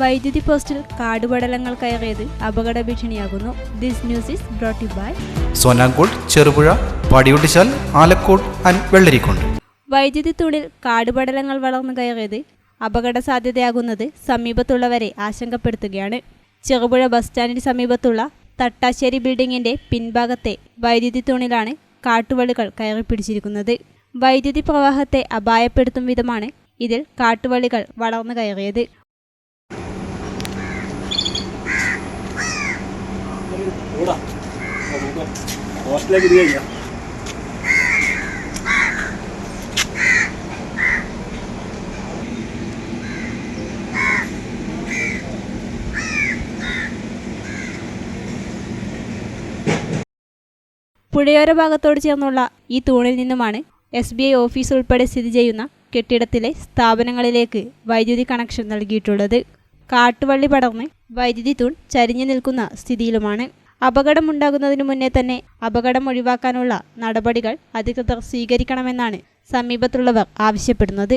വൈദ്യുതി പോസ്റ്റിൽ കാടുപടലങ്ങൾ കയറിയത് അപകട ഭീഷണിയാകുന്നു this news is brought by Sonankode Cherupuzha Padiyottuchal Alakode and Vellarikundu. വൈദ്യുതി തൂണിൽ കാടുപടലങ്ങൾ വളർന്നു കയറിയത് അപകട സാധ്യതയാകുന്നത് സമീപത്തുള്ളവരെ ആശങ്കപ്പെടുത്തുകയാണ്. ചെറുപുഴ ബസ് സ്റ്റാൻഡിന് സമീപത്തുള്ള തട്ടാശ്ശേരി ബിൽഡിങ്ങിന്റെ പിൻഭാഗത്തെ വൈദ്യുതി തൂണിലാണ് കാട്ടുവള്ളികൾ കയറിപ്പിടിച്ചിരിക്കുന്നത്. വൈദ്യുതി പ്രവാഹത്തെ അപായപ്പെടുത്തും വിധമാണ് ഇതിൽ കാട്ടുവള്ളികൾ വളർന്നു കയറിയത്. ഹോസ്റ്റലിലേക്ക് ഇത് പുഴയോര ഭാഗത്തോട് ചേർന്നുള്ള ഈ തൂണിൽ നിന്നുമാണ് എസ് ബി ഐ ഓഫീസ് ഉൾപ്പെടെ സ്ഥിതി ചെയ്യുന്ന കെട്ടിടത്തിലെ സ്ഥാപനങ്ങളിലേക്ക് വൈദ്യുതി കണക്ഷൻ നൽകിയിട്ടുള്ളത്. കാട്ടുവള്ളി പടർന്ന് വൈദ്യുതി തൂൺ ചരിഞ്ഞു നിൽക്കുന്ന സ്ഥിതിയിലുമാണ്. അപകടമുണ്ടാകുന്നതിനു മുന്നേ തന്നെ അപകടം ഒഴിവാക്കാനുള്ള നടപടികൾ അധികൃതർ സ്വീകരിക്കണമെന്നാണ് സമീപത്തുള്ളവർ ആവശ്യപ്പെടുന്നത്.